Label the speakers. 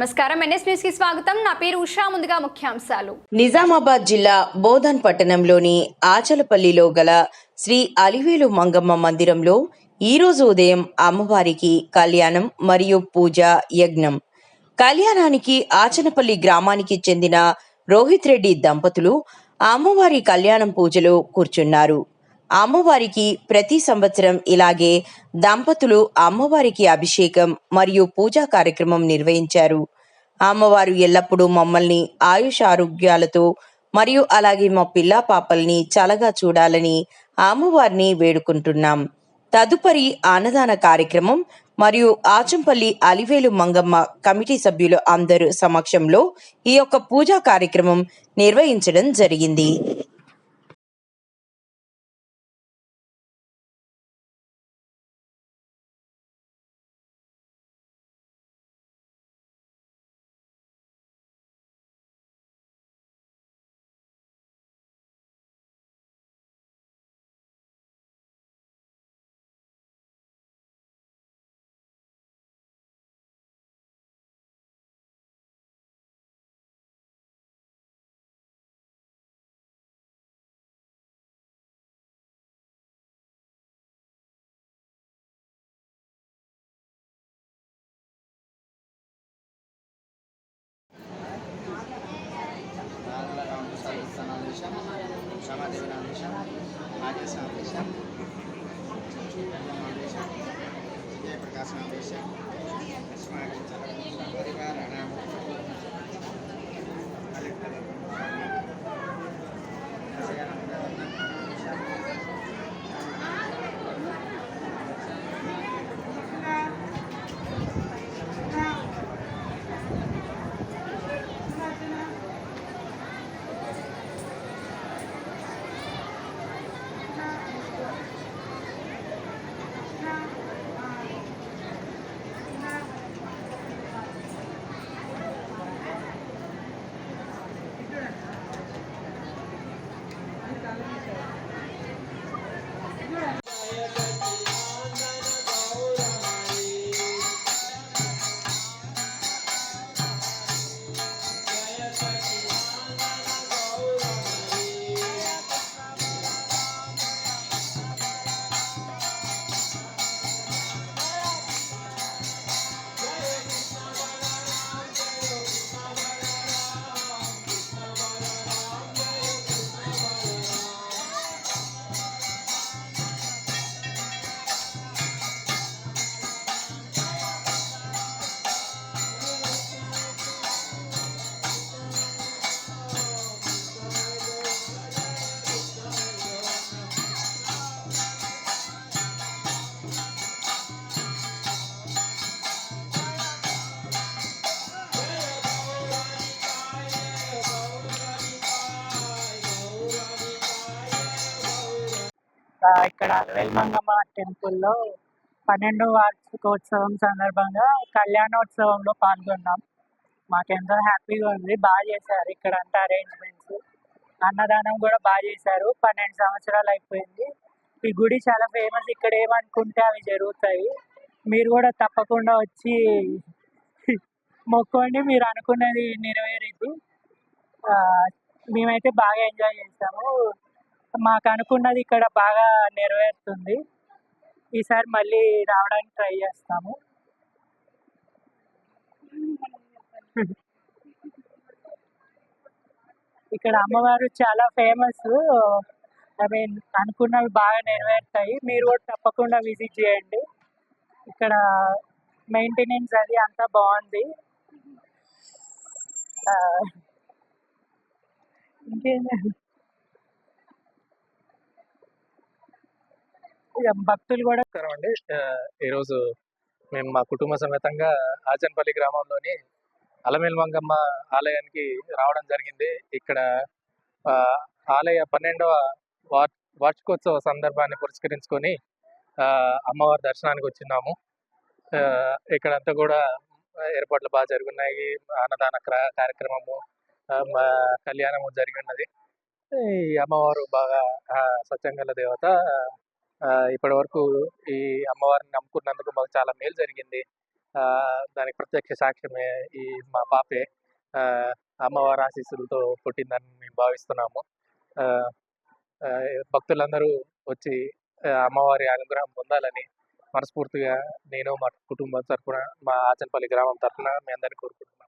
Speaker 1: నమస్కారం. ఎన్ఎస్ న్యూస్కి స్వాగతం. నా పేరు ఉషా. ముందుగా ముఖ్యాంశాలు.
Speaker 2: నిజామాబాద్ జిల్లా బోధన్ పట్టణంలోని ఆచలపల్లిలో గల శ్రీ అలివేలు మంగమ్మ మందిరంలో ఈరోజు ఉదయం అమ్మవారికి కళ్యాణం మరియు పూజ యజ్ఞం. కళ్యాణానికి ఆచనపల్లి గ్రామానికి చెందిన రోహిత్ రెడ్డి దంపతులు అమ్మవారి కళ్యాణం పూజలో కూర్చున్నారు. అమ్మవారికి ప్రతి సంవత్సరం ఇలాగే దంపతులు అమ్మవారికి అభిషేకం మరియు పూజా కార్యక్రమం నిర్వహించారు. అమ్మవారు ఎల్లప్పుడూ మమ్మల్ని ఆయుష్ ఆరోగ్యాలతో మరియు అలాగే మా పిల్ల పాపల్ని చల్లగా చూడాలని అమ్మవారిని వేడుకుంటున్నాం. తదుపరి అన్నదాన కార్యక్రమం మరియు ఆచంపల్లి అలివేలు మంగమ్మ కమిటీ సభ్యులు అందరు సమక్షంలో ఈ యొక్క పూజా కార్యక్రమం నిర్వహించడం జరిగింది.
Speaker 3: నాగరామదేశం క్షమాదేవి నాదేశం నాగేశ్ నాదేశం విజయప్రకాశ్
Speaker 4: ఇక్కడ వెల్మంగమ్మ టెంపుల్లో పన్నెండో వార్షికోత్సవం సందర్భంగా కళ్యాణోత్సవంలో పాల్గొన్నాం. మాకెంతో హ్యాపీగా ఉంది. బాగా చేశారు ఇక్కడ అంతా అరేంజ్మెంట్స్. అన్నదానం కూడా బాగా చేశారు. పన్నెండు సంవత్సరాలు అయిపోయింది. ఈ గుడి చాలా ఫేమస్. ఇక్కడ ఏమనుకుంటే అవి జరుగుతాయి. మీరు కూడా తప్పకుండా వచ్చి మొక్కోండి. మీరు అనుకున్నది నెరవేరేది. మేమైతే బాగా ఎంజాయ్ చేసాము మాకు అనుకున్నది ఇక్కడ బాగా నెరవేరుతుంది. ఈసారి మళ్ళీ రావడానికి ట్రై చేస్తాము. ఇక్కడ అమ్మవారు చాలా ఫేమస్. ఐ మీన్ అనుకున్నవి బాగా నెరవేరుతాయి. మీరు కూడా తప్పకుండా విజిట్ చేయండి. ఇక్కడ మెయింటెనెన్స్ అది అంతా బాగుంది. ఇంకేం భక్తులు కూడా
Speaker 5: అండి ఈరోజు మేము మా కుటుంబ సమేతంగా ఆచన్పల్లి గ్రామంలోని అలమేల్ మంగమ్మ ఆలయానికి రావడం జరిగింది. ఇక్కడ ఆలయ పన్నెండవ వార్ వార్షికోత్సవ సందర్భాన్ని పురస్కరించుకొని అమ్మవారి దర్శనానికి వచ్చినాము ఇక్కడంతా కూడా ఏర్పాట్లు బాగా జరుగున్నాయి. అన్నదాన క్ర- కార్యక్రమము మా కళ్యాణము జరిగి ఉన్నది. ఈ అమ్మవారు బాగా సత్యంగల దేవత. ఇప్పటి వరకు ఈ అమ్మవారిని నమ్ముకున్నందుకు మాకు చాలా మేలు జరిగింది. ఆ, దానికి ప్రత్యక్ష సాక్ష్యమే ఈ మా పాపే. ఆ, అమ్మవారి ఆశీస్సులతో పుట్టిందని మేము భావిస్తున్నాము. ఆ, భక్తులందరూ వచ్చి అమ్మవారి అనుగ్రహం పొందాలని మనస్ఫూర్తిగా నేను మా కుటుంబం తరఫున మా ఆచనపల్లి గ్రామం తరఫున మీ అందరినీ కోరుకుంటున్నాను.